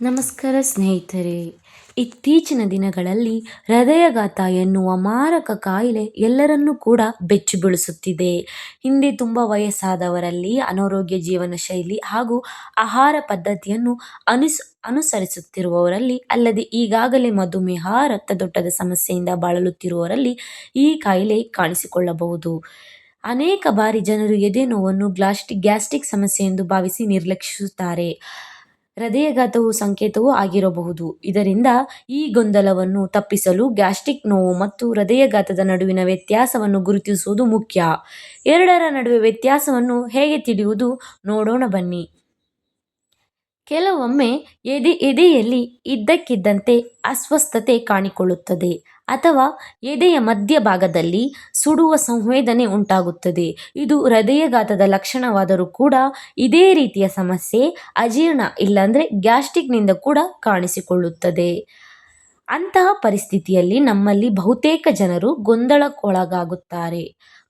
ನಮಸ್ಕಾರ ಸ್ನೇಹಿತರೆ. ಇತ್ತೀಚಿನ ದಿನಗಳಲ್ಲಿ ಹೃದಯಘಾತ ಎನ್ನುವ ಮಾರಕ ಕಾಯಿಲೆ ಎಲ್ಲರನ್ನೂ ಕೂಡ ಬೆಚ್ಚಿ ಬೀಳಿಸುತ್ತಿದೆ ಹಿಂದೆ ತುಂಬ ವಯಸ್ಸಾದವರಲ್ಲಿ ಅನಾರೋಗ್ಯ ಜೀವನ ಶೈಲಿ ಹಾಗೂ ಆಹಾರ ಪದ್ಧತಿಯನ್ನು ಅನುಸ್, ಅನುಸರಿಸುತ್ತಿರುವವರಲ್ಲಿ ಅಲ್ಲದೆ ಈಗಾಗಲೇ ಮಧುಮೇಹ ರಕ್ತದೊಟ್ಟದ ಸಮಸ್ಯೆಯಿಂದ ಬಳಲುತ್ತಿರುವವರಲ್ಲಿ ಈ ಕಾಯಿಲೆ ಕಾಣಿಸಿಕೊಳ್ಳಬಹುದು. ಅನೇಕ ಬಾರಿ ಜನರು ಎದೆ ನೋವನ್ನು ಗ್ಲಾಸ್ಟಿಕ್ ಗ್ಯಾಸ್ಟ್ರಿಕ್ ಸಮಸ್ಯೆ ಎಂದು ಭಾವಿಸಿ ನಿರ್ಲಕ್ಷಿಸುತ್ತಾರೆ. ಹೃದಯಾಘಾತವು ಸಂಕೇತವೂ ಆಗಿರಬಹುದು. ಇದರಿಂದ ಈ ಗೊಂದಲವನ್ನು ತಪ್ಪಿಸಲು ಗ್ಯಾಸ್ಟ್ರಿಕ್ ನೋವು ಮತ್ತು ಹೃದಯಘಾತದ ನಡುವಿನ ವ್ಯತ್ಯಾಸವನ್ನು ಗುರುತಿಸುವುದು ಮುಖ್ಯ. ಎರಡರ ನಡುವೆ ವ್ಯತ್ಯಾಸವನ್ನು ಹೇಗೆ ತಿಳಿಯುವುದು ನೋಡೋಣ ಬನ್ನಿ. ಕೆಲವೊಮ್ಮೆ ಎದೆ ಎದೆಯಲ್ಲಿ ಇದ್ದಕ್ಕಿದ್ದಂತೆ ಅಸ್ವಸ್ಥತೆ ಕಾಣಿಕೊಳ್ಳುತ್ತದೆ ಅಥವಾ ಎದೆಯ ಮಧ್ಯಭಾಗದಲ್ಲಿ ಸುಡುವ ಸಂವೇದನೆ ಉಂಟಾಗುತ್ತದೆ. ಇದು ಹೃದಯಘಾತದ ಲಕ್ಷಣವಾದರೂ ಕೂಡ ಇದೇ ರೀತಿಯ ಸಮಸ್ಯೆ ಅಜೀರ್ಣ ಇಲ್ಲಾಂದರೆ ಗ್ಯಾಸ್ಟ್ರಿಕ್ನಿಂದ ಕೂಡ ಕಾಣಿಸಿಕೊಳ್ಳುತ್ತದೆ. ಅಂತಹ ಪರಿಸ್ಥಿತಿಯಲ್ಲಿ ನಮ್ಮಲ್ಲಿ ಬಹುತೇಕ ಜನರು ಗೊಂದಲಕ್ಕೊಳಗಾಗುತ್ತಾರೆ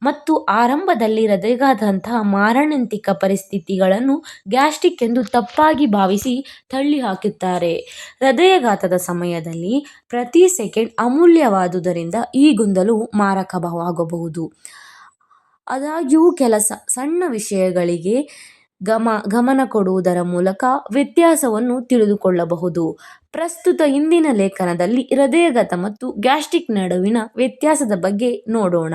ಮತ್ತು ಆರಂಭದಲ್ಲಿ ರದೆಗಾದಂತಹ ಮಾರಣಾಂತಿಕ ಪರಿಸ್ಥಿತಿಗಳನ್ನು ಗ್ಯಾಸ್ಟ್ರಿಕ್ ಎಂದು ತಪ್ಪಾಗಿ ಭಾವಿಸಿ ತಳ್ಳಿ ಹಾಕುತ್ತಾರೆ. ಹೃದಯಘಾತದ ಸಮಯದಲ್ಲಿ ಪ್ರತಿ ಸೆಕೆಂಡ್ ಅಮೂಲ್ಯವಾದುದರಿಂದ ಈ ಗೊಂದಲು ಮಾರಕವಾಗಬಹುದು ಆದಾಗ್ಯೂ ಕೆಲಸ ಸಣ್ಣ ವಿಷಯಗಳಿಗೆ ಗಮ, ಗಮನ ಕೊಡುವುದರ ಮೂಲಕ ವ್ಯತ್ಯಾಸವನ್ನು ತಿಳಿದುಕೊಳ್ಳಬಹುದು. ಪ್ರಸ್ತುತ ಇಂದಿನ ಲೇಖನದಲ್ಲಿ ಹೃದಯಗತ ಮತ್ತು ಗ್ಯಾಸ್ಟ್ರಿಕ್ ನಡುವಿನ ವ್ಯತ್ಯಾಸದ ಬಗ್ಗೆ ನೋಡೋಣ.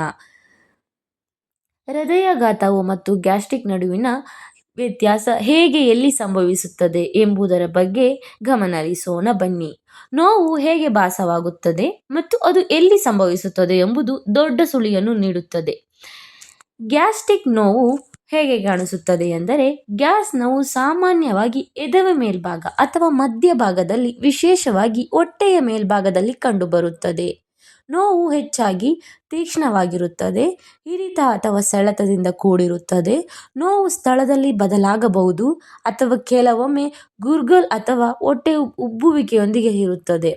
ಹೃದಯಾಘಾತವು ಮತ್ತು ಗ್ಯಾಸ್ಟ್ರಿಕ್ ನಡುವಿನ ವ್ಯತ್ಯಾಸ ಹೇಗೆ ಎಲ್ಲಿ ಸಂಭವಿಸುತ್ತದೆ ಎಂಬುದರ ಬಗ್ಗೆ ಗಮನಹರಿಸೋಣ ಬನ್ನಿ. ನೋವು ಹೇಗೆ ಭಾಸವಾಗುತ್ತದೆ ಮತ್ತು ಅದು ಎಲ್ಲಿ ಸಂಭವಿಸುತ್ತದೆ ಎಂಬುದು ದೊಡ್ಡ ಸುಳಿಯನ್ನು ನೀಡುತ್ತದೆ. ಗ್ಯಾಸ್ಟ್ರಿಕ್ ನೋವು ಹೇಗೆ ಕಾಣಿಸುತ್ತದೆ ಎಂದರೆ ಗ್ಯಾಸ್ ನೋವು ಸಾಮಾನ್ಯವಾಗಿ ಎದೆಯ ಮೇಲ್ಭಾಗ ಅಥವಾ ಮಧ್ಯಭಾಗದಲ್ಲಿ ವಿಶೇಷವಾಗಿ ಹೊಟ್ಟೆಯ ಮೇಲ್ಭಾಗದಲ್ಲಿ ಕಂಡುಬರುತ್ತದೆ. ನೋವು ಹೆಚ್ಚಾಗಿ ತೀಕ್ಷ್ಣವಾಗಿರುತ್ತದೆ, ಹಿರಿತ ಅಥವಾ ಸೆಳೆತದಿಂದ ಕೂಡಿರುತ್ತದೆ. ನೋವು ಸ್ಥಳದಲ್ಲಿ ಬದಲಾಗಬಹುದು ಅಥವಾ ಕೆಲವೊಮ್ಮೆ ಗುರ್ಗಲ್ ಅಥವಾ ಹೊಟ್ಟೆ ಉಬ್ಬುವಿಕೆಯೊಂದಿಗೆ ಇರುತ್ತದೆ.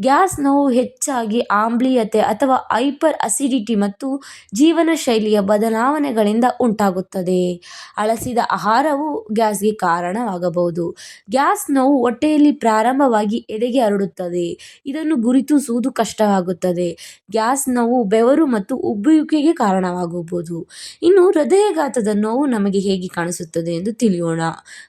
ಗ್ಯಾಸ್ ನೋವು ಹೆಚ್ಚಾಗಿ ಆಮ್ಲೀಯತೆ ಅಥವಾ ಹೈಪರ್ ಅಸಿಡಿಟಿ ಮತ್ತು ಜೀವನ ಶೈಲಿಯ ಬದಲಾವಣೆಗಳಿಂದ ಉಂಟಾಗುತ್ತದೆ. ಅಳಸಿದ ಆಹಾರವು ಗ್ಯಾಸ್ಗೆ ಕಾರಣವಾಗಬಹುದು. ಗ್ಯಾಸ್ ನೋವು ಹೊಟ್ಟೆಯಲ್ಲಿ ಪ್ರಾರಂಭವಾಗಿ ಎದೆಗೆ ಹರಡುತ್ತದೆ. ಇದನ್ನು ಗುರುತಿಸುವುದು ಕಷ್ಟವಾಗುತ್ತದೆ. ಗ್ಯಾಸ್ ನೋವು ಬೆವರು ಮತ್ತು ಉಬ್ಬುವಿಕೆಗೆ ಕಾರಣವಾಗಬಹುದು. ಇನ್ನು ಹೃದಯಘಾತದ ನೋವು ನಮಗೆ ಹೇಗೆ ಕಾಣಿಸುತ್ತದೆ ಎಂದು ತಿಳಿಯೋಣ.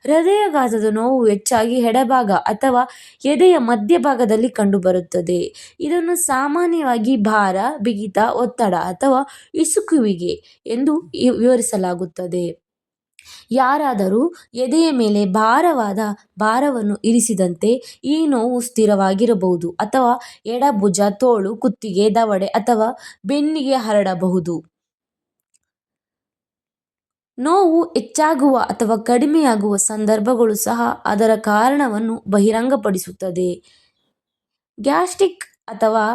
ಹೃದಯಘಾತದ ನೋವು ಹೆಚ್ಚಾಗಿ ಎಡಭಾಗ ಅಥವಾ ಎದೆಯ ಮಧ್ಯಭಾಗದಲ್ಲಿ ಕಂಡುಬರುತ್ತದೆ. ಇದನ್ನು ಸಾಮಾನ್ಯವಾಗಿ ಭಾರ, ಬಿಗಿತ, ಒತ್ತಡ ಅಥವಾ ಇಸುಕುವಿಗೆ ಎಂದು ವಿವರಿಸಲಾಗುತ್ತದೆ. ಯಾರಾದರೂ ಎದೆಯ ಮೇಲೆ ಭಾರವಾದ ಭಾರವನ್ನು ಇರಿಸಿದಂತೆ ಈ ನೋವು ಸ್ಥಿರವಾಗಿರಬಹುದು ಅಥವಾ ಎಡಭುಜ, ತೋಳು, ಕುತ್ತಿಗೆ, ದವಡೆ ಅಥವಾ ಬೆನ್ನಿಗೆ ಹರಡಬಹುದು. ನೋವು ಹೆಚ್ಚಾಗುವ ಅಥವಾ ಕಡಿಮೆಯಾಗುವ ಸಂದರ್ಭಗಳು ಸಹ ಅದರ ಕಾರಣವನ್ನು ಬಹಿರಂಗಪಡಿಸುತ್ತದೆ. ಗ್ಯಾಸ್ಟ್ರಿಕ್ ಅಥವಾ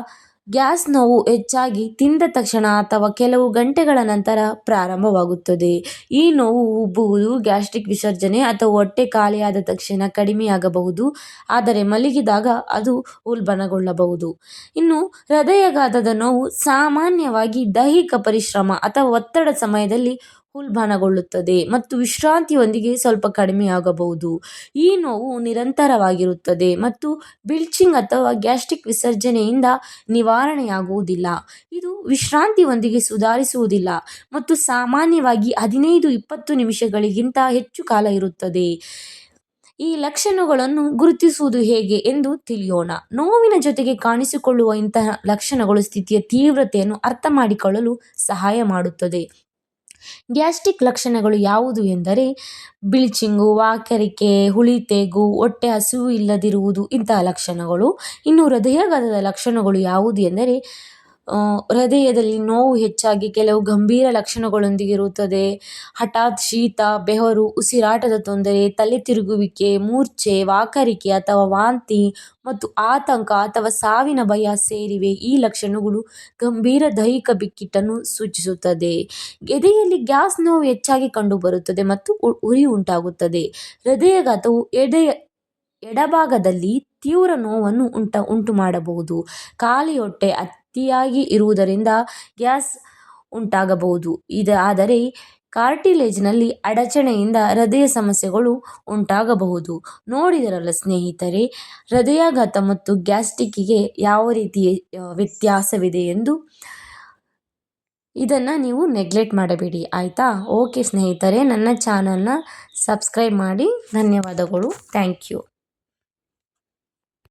ಗ್ಯಾಸ್ ನೋವು ಹೆಚ್ಚಾಗಿ ತಿಂದ ತಕ್ಷಣ ಅಥವಾ ಕೆಲವು ಗಂಟೆಗಳ ನಂತರ ಪ್ರಾರಂಭವಾಗುತ್ತದೆ. ಈ ನೋವು ಉಬ್ಬುವುದು ಗ್ಯಾಸ್ಟ್ರಿಕ್ ವಿಸರ್ಜನೆ ಅಥವಾ ಹೊಟ್ಟೆ ಖಾಲಿಯಾದ ತಕ್ಷಣ ಕಡಿಮೆಯಾಗಬಹುದು. ಆದರೆ ಮಲಗಿದಾಗ ಅದು ಉಲ್ಬಣಗೊಳ್ಳಬಹುದು. ಇನ್ನು ಹೃದಯಘಾತದ ನೋವು ಸಾಮಾನ್ಯವಾಗಿ ದೈಹಿಕ ಪರಿಶ್ರಮ ಅಥವಾ ಒತ್ತಡ ಸಮಯದಲ್ಲಿ ಉಲ್ಬಣಗೊಳ್ಳುತ್ತದೆ ಮತ್ತು ವಿಶ್ರಾಂತಿಯೊಂದಿಗೆ ಸ್ವಲ್ಪ ಕಡಿಮೆಯಾಗಬಹುದು. ಈ ನೋವು ನಿರಂತರವಾಗಿರುತ್ತದೆ ಮತ್ತು ಬಿಲ್ಚಿಂಗ್ ಅಥವಾ ಗ್ಯಾಸ್ಟ್ರಿಕ್ ವಿಸರ್ಜನೆಯಿಂದ ನಿವಾರಣೆಯಾಗುವುದಿಲ್ಲ. ಇದು ವಿಶ್ರಾಂತಿಯೊಂದಿಗೆ ಸುಧಾರಿಸುವುದಿಲ್ಲ ಮತ್ತು ಸಾಮಾನ್ಯವಾಗಿ ಹದಿನೈದು ಇಪ್ಪತ್ತು ನಿಮಿಷಗಳಿಗಿಂತ ಹೆಚ್ಚು ಕಾಲ ಇರುತ್ತದೆ. ಈ ಲಕ್ಷಣಗಳನ್ನು ಗುರುತಿಸುವುದು ಹೇಗೆ ಎಂದು ತಿಳಿಯೋಣ. ನೋವಿನ ಜೊತೆಗೆ ಕಾಣಿಸಿಕೊಳ್ಳುವ ಇಂತಹ ಲಕ್ಷಣಗಳು ಸ್ಥಿತಿಯ ತೀವ್ರತೆಯನ್ನು ಅರ್ಥಮಾಡಿಕೊಳ್ಳಲು ಸಹಾಯ ಮಾಡುತ್ತದೆ. ಗ್ಯಾಸ್ಟ್ರಿಕ್ ಲಕ್ಷಣಗಳು ಯಾವುದು ಎಂದರೆ ಬಿಳಿಚಿಂಗು ವಾಕರಿಕೆ, ಹುಳಿತೆಗು, ಹೊಟ್ಟೆ ಹಸಿವು ಇಲ್ಲದಿರುವುದು ಇಂತಹ ಲಕ್ಷಣಗಳು. ಇನ್ನು ಹೃದಯಾಘಾತದ ಲಕ್ಷಣಗಳು ಯಾವುದು ಎಂದರೆ ಹೃದಯದಲ್ಲಿ ನೋವು ಹೆಚ್ಚಾಗಿ ಕೆಲವು ಗಂಭೀರ ಲಕ್ಷಣಗಳೊಂದಿಗೆ ಇರುತ್ತದೆ. ಹಠಾತ್ ಶೀತ, ಬೆವರು, ಉಸಿರಾಟದ ತೊಂದರೆ, ತಲೆ ತಿರುಗುವಿಕೆ, ಮೂರ್ಛೆ, ವಾಕರಿಕೆ ಅಥವಾ ವಾಂತಿ ಮತ್ತು ಆತಂಕ ಅಥವಾ ಸಾವಿನ ಭಯ ಸೇರಿವೆ. ಈ ಲಕ್ಷಣಗಳು ಗಂಭೀರ ದೈಹಿಕ ಬಿಕ್ಕಿಟ್ಟನ್ನು ಸೂಚಿಸುತ್ತದೆ. ಎದೆಯಲ್ಲಿ ಗ್ಯಾಸ್ ನೋವು ಹೆಚ್ಚಾಗಿ ಕಂಡುಬರುತ್ತದೆ ಮತ್ತು ಉರಿ ಉಂಟಾಗುತ್ತದೆ. ಹೃದಯಘಾತವು ಎದೆಯ ಎಡಭಾಗದಲ್ಲಿ ತೀವ್ರ ನೋವನ್ನು ಉಂಟ ಉಂಟು ಮಾಡಬಹುದು ಖಾಲಿ ಹೊಟ್ಟೆ ಅತಿಯಾಗಿ ಇರುವುದರಿಂದ ಗ್ಯಾಸ್ ಉಂಟಾಗಬಹುದು. ಇದು ಕಾರ್ಟಿಲೇಜ್ನಲ್ಲಿ ಅಡಚಣೆಯಿಂದ ಹೃದಯ ಸಮಸ್ಯೆಗಳು ಉಂಟಾಗಬಹುದು. ನೋಡಿದರಲ್ಲ ಸ್ನೇಹಿತರೆ, ಹೃದಯಾಘಾತ ಮತ್ತು ಗ್ಯಾಸ್ಟಿಕ್ಕಿಗೆ ಯಾವ ರೀತಿ ವ್ಯತ್ಯಾಸವಿದೆ ಎಂದು? ಇದನ್ನು ನೀವು ನೆಗ್ಲೆಕ್ಟ್ ಮಾಡಬೇಡಿ, ಆಯಿತಾ? ಓಕೆ ಸ್ನೇಹಿತರೆ, ನನ್ನ ಚಾನಲ್ನ ಸಬ್ಸ್ಕ್ರೈಬ್ ಮಾಡಿ. ಧನ್ಯವಾದಗಳು. Thank you.